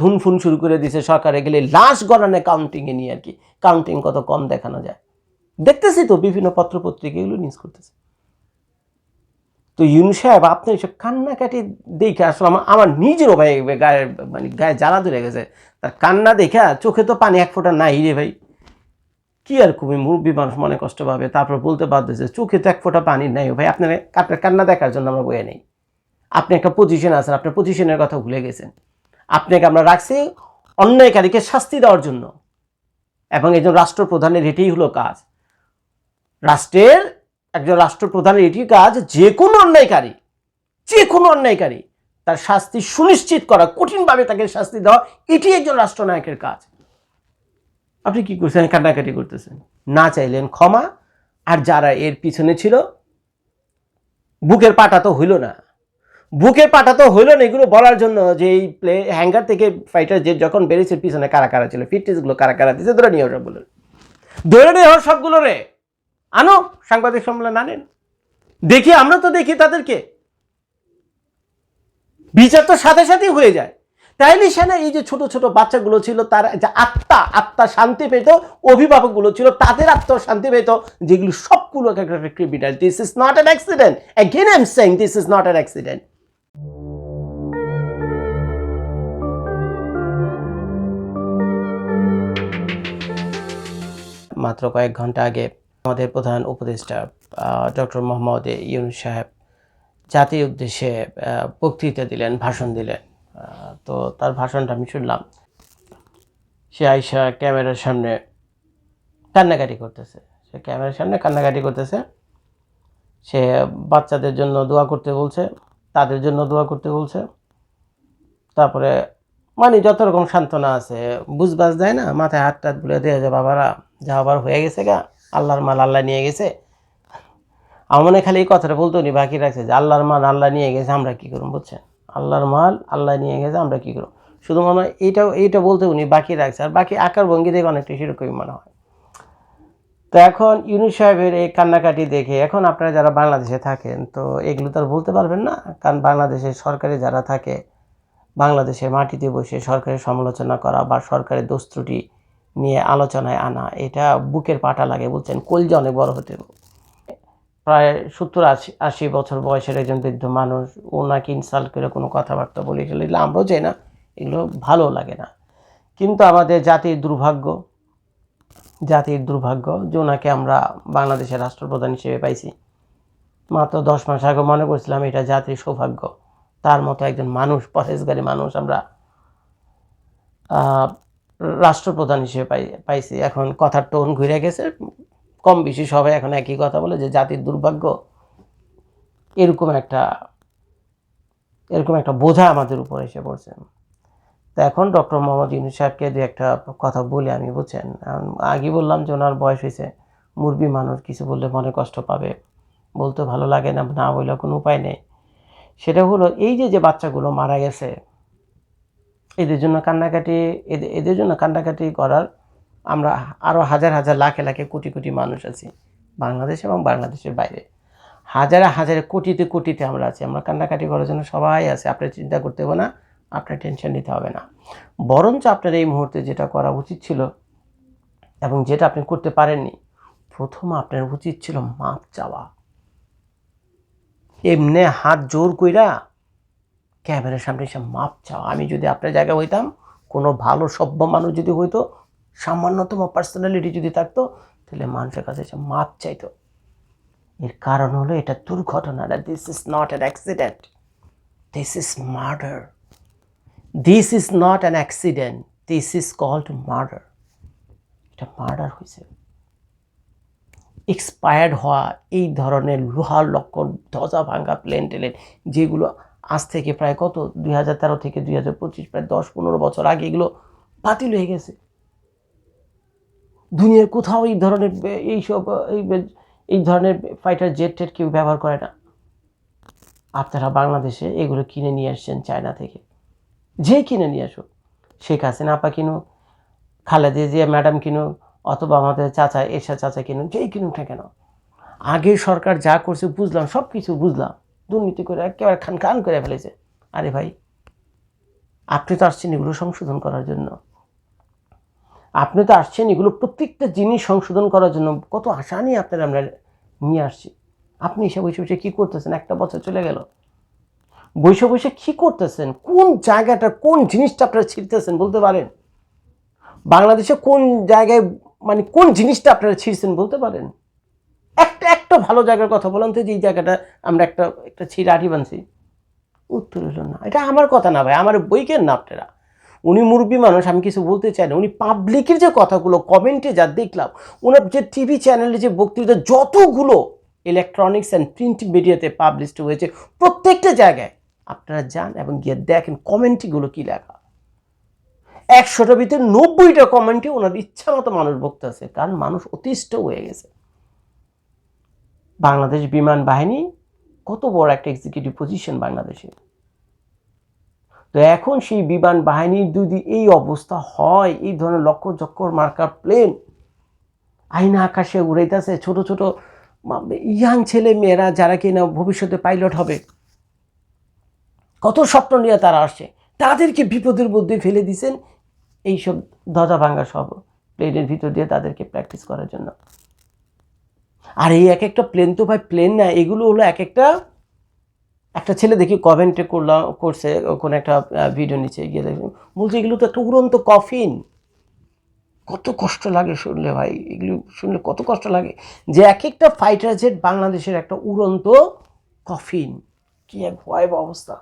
ধুন ফুন শুরু করে দিয়েছে সরকারে গেলে লাশ গণানে কাউন্টিংয়ে নিয়ে আর কি। কাউন্টিং কত কম দেখানো যায়। দেখতেছি তো বিভিন্ন পত্রপত্রিকা এগুলো নিউজ করতেছে। তো ইউন সাহেব, আপনি এসব কান্নাকাটি দেখে আসলে আমার আমার নিজেরও ভাই গায়ে মানে গায়ে জ্বালা ধরে গেছে। তার কান্না দেখা চোখে তো পানি এক ফোঁটা নাই রে ভাই। কি আর খুবই মুরব্বী মানুষ মনে কষ্ট পাবে, তারপর বলতে বাধ্য হয়েছে, চোখে তো এক ফোঁটা পানি নাই ভাই, আপনার আপনার কান্না দেখার জন্য আমরা বয়ে নেই। আপনি একটা পজিশন আছেন আপনার পজিশনের কথা ভুলে গেছেন। আপনাকে আমরা রাখছি অন্যায়কারীকে শাস্তি দেওয়ার জন্য। এবং একজন রাষ্ট্রপ্রধানের এটাই হলো কাজ। রাষ্ট্রের একজন রাষ্ট্রপ্রধানের এটি কাজ, যে কোনো অন্যায়কারী, যে কোনো অন্যায়কারী তার শাস্তি সুনিশ্চিত করা, কঠিনভাবে তাকে শাস্তি দেওয়া এটি একজন রাষ্ট্রনায়কের কাজ। আপনি কি করছেন? কান্নাকাটি করতেছেন। না চাইলেন ক্ষমা, আর যারা এর পিছনে ছিল, বুকের পাটা তো হইল না। বুকের পাটা তো হইল না এগুলো বলার জন্য যে এই প্লে হ্যাঙ্গার থেকে ফাইটার যে যখন বেরিয়েছে পিছনে কারা কারা ছিল ফিটনেসগুলো কারা কারা দিয়েছে, ধরে নিয়ে ওরা বলুন। ধরে নিয়ে ওর সবগুলো রে। আনো, সাংবাদিক সম্মেলন আনেন। দেখি, আমরা তো দেখি তাদেরকে। বিচার তো সাথে সাথেই হয়ে যায়। তাইলে সেনা এই যে ছোট ছোট বাচ্চাগুলো ছিল, তার যে আত্মা আত্মা শান্তি পেত, অভিভাবকগুলো ছিল, তাদের আত্মা শান্তি পেত, যেগুলো সবগুলো criminal this is not an accident again I am saying this is not an accident মাত্র কয়েক ঘণ্টা আগে আমাদের প্রধান উপদেষ্টা ডক্টর মোহাম্মদ ইউনুস সাহেব জাতির উদ্দেশ্যে বক্তৃতা দিলেন, ভাষণ দিলেন। তো তার ভাষণটা আমি শুনলাম। সে আইসা ক্যামেরার সামনে কান্নাকাটি করতেছে। সে ক্যামেরার সামনে কান্নাকাটি করতেছে। সে বাচ্চাদের জন্য দোয়া করতে বলছে, তাদের জন্য দোয়া করতে বলছে। তারপরে মানে যত রকম সান্ত্বনা আছে, বুঝবাজ দেয় না, মাথায় হাত টাত বলে দেওয়া যায় বাবারা যা আবার হয়ে গেছে গা, আল্লাহর মাল আল্লাহ নিয়ে গেছে। আমার মনে খালি এই কথাটা বলতো নি বাকি রাখছে যে আল্লাহর মাল আল্লাহ নিয়ে গেছে, আমরা কি করুন বুঝছেন? আল্লাহর মাল আল্লাহ নিয়ে গেছে, আমরা কি করুন শুধু মনে হয় এইটাও, এইটা বলতে উনি বাকি রাখছে, আর বাকি আকার ভঙ্গি দেখে অনেকটা সেরকমই মনে হয়। তো এখন ইউনুস সাহেবের এই কান্নাকাটি দেখে, এখন আপনারা যারা বাংলাদেশে থাকেন, তো এগুলো তো আর বলতে পারবেন না, কারণ বাংলাদেশের সরকারে যারা থাকে, বাংলাদেশের মাটিতে বসে সরকারের সমালোচনা করা বা সরকারের দোষ নিয়ে আলোচনায় আনা, এটা বুকের পাটা লাগে, বলছেন কলজা অনেক বড় হতে প্রায় সত্তর আশি আশি বছর বয়সের একজন বৃদ্ধ মানুষ, ওনাকে ইনসাল্ট করে কোনো কথাবার্তা বলে এগুলো আমরাও চাই না, এগুলো ভালো লাগে না। কিন্তু আমাদের জাতির দুর্ভাগ্য জাতির দুর্ভাগ্য যে ওনাকে আমরা বাংলাদেশের রাষ্ট্রপ্রধান হিসেবে পাইছি। মাত্র দশ মাস আগে মনে করছিলাম এটা জাতির সৌভাগ্য, তার মতো একজন মানুষ পরেশগারী মানুষ আমরা। রাষ্ট্রপ্রধান হিসেবে পাই, পাইছি। এখন কথার টোন ঘুরে গেছে। কম বেশি সবাই এখন একই কথা বলে যে জাতির দুর্ভাগ্য, এরকম একটা এরকম একটা বোঝা আমাদের উপর এসে পড়ছে। তো এখন ডক্টর মোহাম্মদ ইউনুস সাহেবকে দু একটা কথা বলে আমি, বুঝছেন? আগে বললাম যে ওনার বয়স হয়েছে মুরবি মানুষ কিছু বললে মনে কষ্ট পাবে। বলতে ভালো লাগে না না বললে কোনো উপায় নেই। সেটা হলো এই যে যে বাচ্চাগুলো মারা গেছে এদের জন্য কান্নাকাটি এদের এদের জন্য কান্নাকাটি করার আমরা আরও হাজার হাজার লাখে লাখে কোটি কোটি মানুষ আছি, বাংলাদেশ এবং বাংলাদেশের বাইরে। হাজারে হাজারে কোটিতে কোটিতে আমরা আছি, আমরা কান্নাকাটি করার জন্য সবাই আছে, আপনার চিন্তা করতে হবে না, আপনার টেনশন নিতে হবে না। বরঞ্চ আপনার এই মুহূর্তে যেটা করা উচিত ছিল এবং যেটা আপনি করতে পারেননি, প্রথম আপনার উচিত ছিল মাপ চাওয়া। এমনি হাত জোর কইরা ক্যামেরার সামনে এসে মাপ চাও। আমি যদি আপনার জায়গায় হইতাম, কোনো ভালো সভ্য মানুষ যদি হইতো, সামান্যতম পার্সোনালিটি যদি থাকতো, তাহলে মানুষের কাছে এসে মাপ চাইতো। এর কারণ হলো এটা দুর্ঘটনা this is not an accident this is murder this is not an accident this is called murder এটা মার্ডার হয়েছে এক্সপায়ার্ড হওয়া, এই ধরনের লোহার লক্কর ধ্বজা ভাঙ্গা প্লেন টেলেন, যেগুলো আজ থেকে প্রায় কত? দুই হাজার তেরো থেকে দুই হাজার পঁচিশ, প্রায় দশ পনেরো বছর আগে এগুলো বাতিল হয়ে গেছে। দুনিয়ার কোথাও এই ধরনের, এইসব, এই এই ধরনের ফাইটার জেট টেট কেউ ব্যবহার করে না। আপনারা বাংলাদেশে এগুলো কিনে নিয়ে আসছেন চায়না থেকে। যে কিনে নিয়ে আসুক, শেখ হাসিনা আপা কিনুক, খালেদা জিয়া ম্যাডাম কিনুক, অথবা আমাদের চাচা এসা চাচা কিনুক, যেই কিনুক না কেন। আগে সরকার যা করছে বুঝলাম সব কিছু বুঝলাম। দুর্নীতি করে একেবারে খান খান করে ফেলেছে। আরে ভাই, আপনি তো আসছেন এগুলো সংশোধন করার জন্য। আপনি তো আসছেন এগুলো প্রত্যেকটা জিনিস সংশোধন করার জন্য। কত আশা নিয়ে আপনারা আমরা নিয়ে আসছি। আপনি এসে বসে বসে কী করতেছেন? একটা বছর চলে গেল। বসে বসে কী করতেছেন? কোন জায়গাটা, কোন জিনিসটা আপনারা ছিঁড়তেছেন বলতে পারেন? বাংলাদেশে কোন জায়গায় মানে কোন জিনিসটা আপনারা ছিঁড়ছেন বলতে পারেন? একটা একটা ভালো জায়গার কথা বলেন তো যে জায়গাটা আমরা একটা একটা ছিঁড়ে বানছি উত্তর হলো না। এটা আমার কথা না ভাই, আমার বইকের না আপনারা। উনি মুরব্বী মানুষ, আমি কিছু বলতে চাই না। উনি পাবলিকের যে কথাগুলো কমেন্টে যা দেখলাম, ওনার যে টিভি চ্যানেলে যে বক্তৃতা, যতগুলো ইলেকট্রনিক্স অ্যান্ড প্রিন্ট মিডিয়াতে পাবলিশড হয়েছে, প্রত্যেকটা জায়গায় আপনারা যান এবং গিয়ে দেখেন কমেন্টগুলো কী লেখা। একশোটার ভিতরে নব্বইটা কমেন্টে ওনার ইচ্ছা মতো মানুষ বক্তা আছে, কারণ মানুষ অতিষ্ঠ হয়ে গেছে। বাংলাদেশ বিমান বাহিনী কত বড় একটা এক্সিকিউটিভ পজিশন বাংলাদেশে। তো এখন সেই বিমান বাহিনীর যদি এই অবস্থা হয়, এই ধরনের লক্ষ চক্কর মার্কার প্লেন আইনা আকাশে উড়াইতেছে, ছোট ছোট ইয়াং ছেলে মেয়েরা যারা কিনা ভবিষ্যতে পাইলট হবে, কত স্বপ্ন নিয়ে তারা আসছে, তাদেরকে বিপদের মধ্যে ফেলে দিছেন, এইসব দরজা ভাঙ্গা সব প্লেনের ভিতর দিয়ে তাদেরকে প্র্যাকটিস করার জন্য। আর এই এক একটা প্লেন তো ভাই প্লেন না, এগুলো হলো এক একটা একটা ছেলে দেখি কমেন্টে করলাম করছে কোনো একটা ভিডিও নিচে গিয়ে দেখি। বলছে, এগুলো তো একটা উড়ন্ত কফিন কত কষ্ট লাগে শুনলে ভাই, এগুলো শুনলে কত কষ্ট লাগে। যে এক একটা ফাইটার জেট বাংলাদেশের একটা উড়ন্ত কফিন কি এক ভয়াবহ অবস্থা।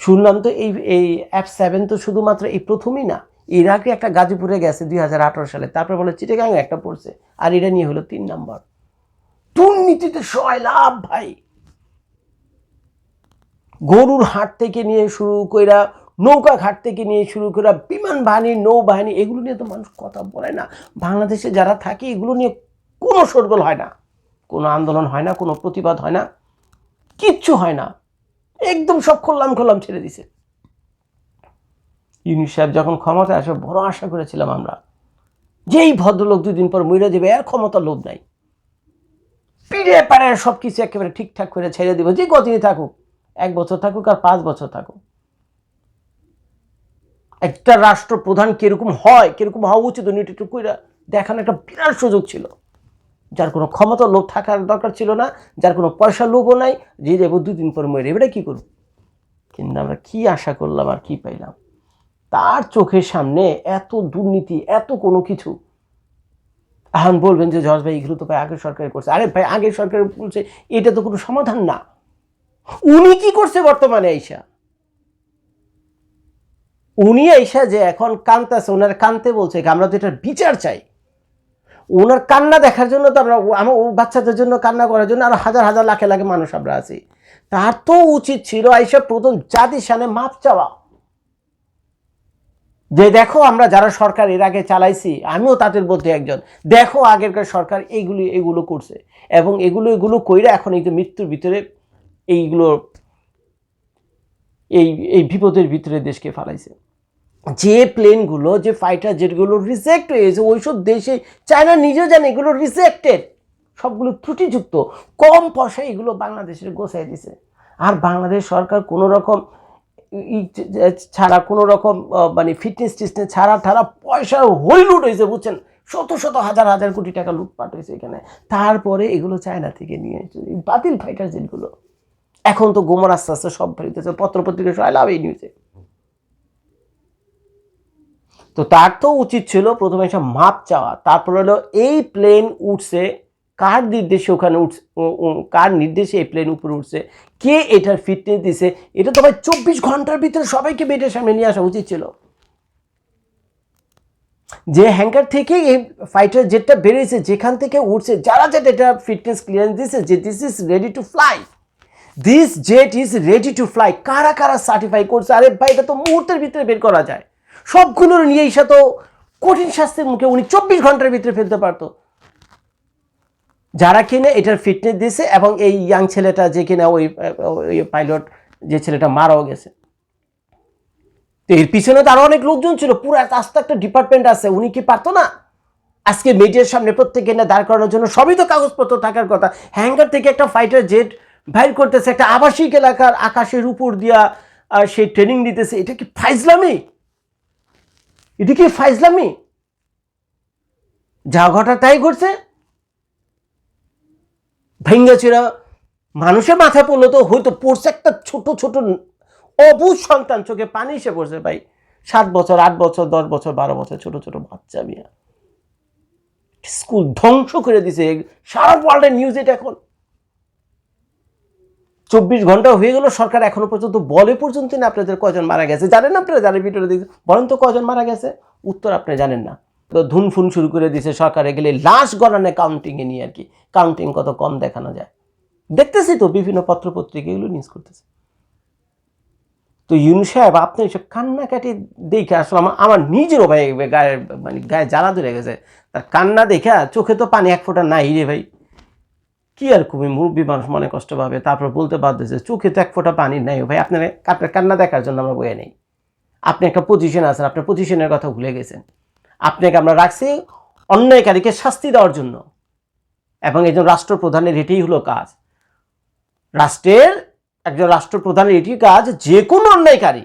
শুনলাম তো এই এই অ্যাপ সেভেন তো শুধুমাত্র এই প্রথমই না এর আগে একটা গাজীপুরে গেছে দুই হাজার আঠারো সালে, তারপরে বলে চিটেগাং একটা পড়ছে, আর এটা নিয়ে হলো তিন নম্বর। দুর্নীতিতে সবাই লাভ, ভাই। গরুর হাট থেকে নিয়ে শুরু কইরা, নৌকা ঘাট থেকে নিয়ে শুরু করে বিমান বাহিনী, নৌবাহিনী, এগুলো নিয়ে তো মানুষ কথা বলে না। বাংলাদেশে যারা থাকে, এগুলো নিয়ে কোনো শোরগোল হয় না। কোনো আন্দোলন হয় না, কোনো প্রতিবাদ হয় না। কিচ্ছু হয় না। একদম সব খুললাম খুললাম ছেড়ে দিছে। ইউনিট সাহেব যখন ক্ষমতায় আসে বড় আশা করেছিলাম আমরা। যেই ভদ্রলোক দুদিন পর মরে যাবে এর ক্ষমতা লোভ নাই। পিড়ে পাড়ে সব কিছু একেবারে ঠিকঠাক করে ছেড়ে দেবো, যে কতদিনই থাকুক, এক বছর থাকুক আর পাঁচ বছর থাকুক। একটা রাষ্ট্রপ্রধান কীরকম হয়, কীরকম হওয়া উচিত উনি একটু দেখানো একটা বিরাট সুযোগ ছিল। যার কোনো ক্ষমতা লোভ থাকার দরকার ছিল না, যার কোনো পয়সা লোভও নাই, যে যাব দুদিন পর মরে এবারে কী করব? কিন্তু আমরা কি আশা করলাম আর কি পাইলাম? তার চোখের সামনে এত দুর্নীতি, এত কোনো কিছু। এখন বলবেন যে, জজ ভাই, এগুলো তো ভাই আগের সরকার করছে। আরে ভাই, আগের সরকার বলছে, এটা তো কোনো সমাধান না। উনি কি করছে বর্তমানে আইসা? উনি আইসা যে এখন কানতেছে, ওনার কানতে বলছে, আমরা তো এটার বিচার চাই। ওনার কান্না দেখার জন্য তো আমরা, আমার বাচ্চাদের জন্য কান্না করার জন্য আরও হাজার হাজার লাখে লাখে মানুষ আমরা আছি। তার তো উচিত ছিল আইসা প্রথম জাতির সামনে মাপ চাওয়া। যে দেখো আমরা যারা সরকার এর আগে চালাইছি, আমিও তাদের মধ্যে একজন। দেখো আগেরকার সরকার এইগুলি, এগুলো করছে। এবং এগুলো এগুলো কইরা এখন এই যে মৃত্যুর ভিতরে এইগুলো, এই এই বিপদের ভিতরে দেশকে ফালাইছে। যে প্লেনগুলো, যে ফাইটার জেটগুলো রিজেক্ট হয়েছে, ওইসব দেশে চায়না নিজেও জানে এগুলো রিজেক্টেড সবগুলো ত্রুটিযুক্ত। কম পয়সায় এগুলো বাংলাদেশের গোছাই দিছে। আর বাংলাদেশ সরকার কোনো রকম ছাড়া কোনো রকম মানে ফিটনেস টিটনেস ছাড়া ছাড়া পয়সা হইলুট হয়েছে বুঝছেন? শত শত হাজার হাজার কোটি টাকা লুটপাট হয়েছে এখানে। তারপরে এগুলো চায়না থেকে নিয়ে এসেছে বাতিল ফাইটার জেটগুলো এখন তো গোমর আস্তে আস্তে সব ফেলতেছে পত্রপত্রিকা সবাই লাভ এই নিউজে তো তার তো উচিত ছিল প্রথমে সব মাপ চাওয়া, তারপর হলো এই প্লেন উঠছে কার নির্দেশে ওখানে উঠছে কার নির্দেশে এই প্লেন উপরে উঠছে, কে এটার ফিটনেস দিছে, এটা তো ভাই চব্বিশ ঘণ্টার ভিতরে সবাইকে বেডের সামনে নিয়ে আসা উচিত ছিল। যে হ্যাঙ্কার থেকে এই ফাইটার জেটটা বেরিয়েছে, যেখান থেকে উঠছে, যারা যেটা এটা ফিটনেস ক্লিয়ারেন্স দিছে, যে this is ready to fly this jet is ready to fly কারা কারা সার্টিফাই করছে, আরে ভাই এটা তো মুহূর্তের ভিতরে বের করা যায়। সবগুলোর নিয়ে এসে তো কঠিন শাস্তির মুখে, উনি চব্বিশ ঘণ্টার ভিতরে ফেলতে পারতো। যারা কিনে এটার ফিটনেস দিছে এবং এই ইয়াং ছেলেটা যে কিনা ওই ওই পাইলট যে ছেলেটা মারাও গেছে। তো এর পিছনে তো আরও অনেক লোকজন ছিল, পুরো আস্তে একটা ডিপার্টমেন্ট আছে, উনি কি পারতো না? আজকে মিডিয়ার সামনে প্রত্যেকে এনে দাঁড় করানোর জন্য সবই তো কাগজপত্র থাকার কথা। হ্যাঙ্গার থেকে একটা ফাইটার জেট বাইর করতেছে, একটা আবাসিক এলাকার আকাশের উপর দিয়া সে ট্রেনিং দিতেছে এটা কি ফাইজলামি? এটা কি ফাইজলামি? যা ঘটা তাই ঘটছে? ভেঙ্গেছিরা মানুষের মাথায় পড়ল তো, হয়তো পড়ছে একটা ছোট ছোট, অবুজ সন্তান চোখে পানি এসে পড়ছে ভাই। সাত বছর, আট বছর, দশ বছর, বারো বছর, ছোট ছোট বাচ্চা মিয়া। স্কুল ধ্বংস করে দিছে। সারা ওয়ার্ল্ডের নিউজ এটা এখন। চব্বিশ ঘণ্টা হয়ে গেল, সরকার এখনও পর্যন্ত বলে পর্যন্ত না আপনাদের কজন মারা গেছে। জানেন না আপনারা যারা ভিডিওটা দেখছেন? বলেন তো কজন মারা গেছে? উত্তর আপনি জানেন না। ধুনফুন শুরু করে দিয়েছে সরকারে গেলে লাশ গণনে কাউন্টিংয়ে নিয়ে আর কি। কাউন্টিং কত কম দেখানো যায়। দেখতেছি তো বিভিন্ন পত্রপত্রিকা এগুলো নিউজ করতেছে। তো ইউনু সাহেব, আপনি এসব কান্নাকাটি দেখে আসলে আমার আমার নিজেরও ভাই গায়ে মানে গায়ে জ্বালা ধরে গেছে। তার কান্না দেখে চোখে তো পানি এক ফোঁটা নাই রে ভাই। কি আর খুবই মুরব্বী মানুষ মনে কষ্ট পাবে? তারপর বলতে বাধ্য হয়েছে, চোখে তো এক ফোঁটা পানি নাই ভাই। আপনার আপনার কান্না দেখার জন্য আমরা বয়ে নেই। আপনি একটা পজিশন আছেন, আপনার পজিশনের কথা ভুলে গেছেন। আপনাকে আমরা রাখছি অন্যায়কারীকে শাস্তি দেওয়ার জন্য। এবং একজন রাষ্ট্রপ্রধানের এটাই হলো কাজ। রাষ্ট্রের একজন রাষ্ট্রপ্রধানের এটি কাজ যে কোনো অন্যায়কারী,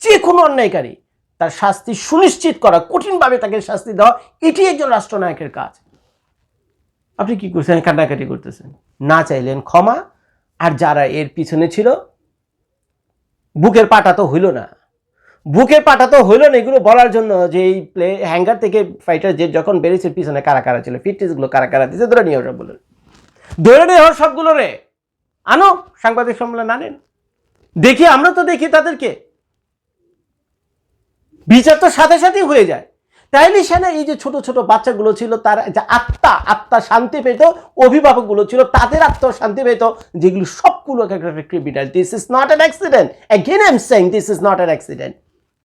যে কোনো অন্যায়কারী তার শাস্তি সুনিশ্চিত করা, কঠিনভাবে তাকে শাস্তি দেওয়া, এটি একজন রাষ্ট্রনায়কের কাজ। আপনি কি করছেন? কান্নাকাটি করতেছেন। না চাইলেন ক্ষমা, আর যারা এর পিছনে ছিল, বুকের পাটা তো হইল না। বুকের পাটা তো হইল না, এগুলো বলার জন্য যে এই প্লে হ্যাঙ্গার থেকে ফাইটার যে যখন বেরিয়েছে, পিছনে কারা কারা ছিল ফিটনেসগুলো কারা কারা দিয়েছে, ধরে নিয়ে সব বলুন। ধরে নিয়ে ওর সবগুলো রে। আনো, সাংবাদিক সম্মেলন আনেন। দেখি, আমরা তো দেখি তাদেরকে। বিচার তো সাথে সাথেই হয়ে যায়। তাইলে সেনা এই যে ছোট ছোট বাচ্চাগুলো ছিল, তার যে আত্মা আত্মা শান্তি পেত, অভিভাবকগুলো ছিল, তাদের আত্মা শান্তি পেত, যেগুলো সবগুলো criminal this is not an accident again I am saying this is not an accident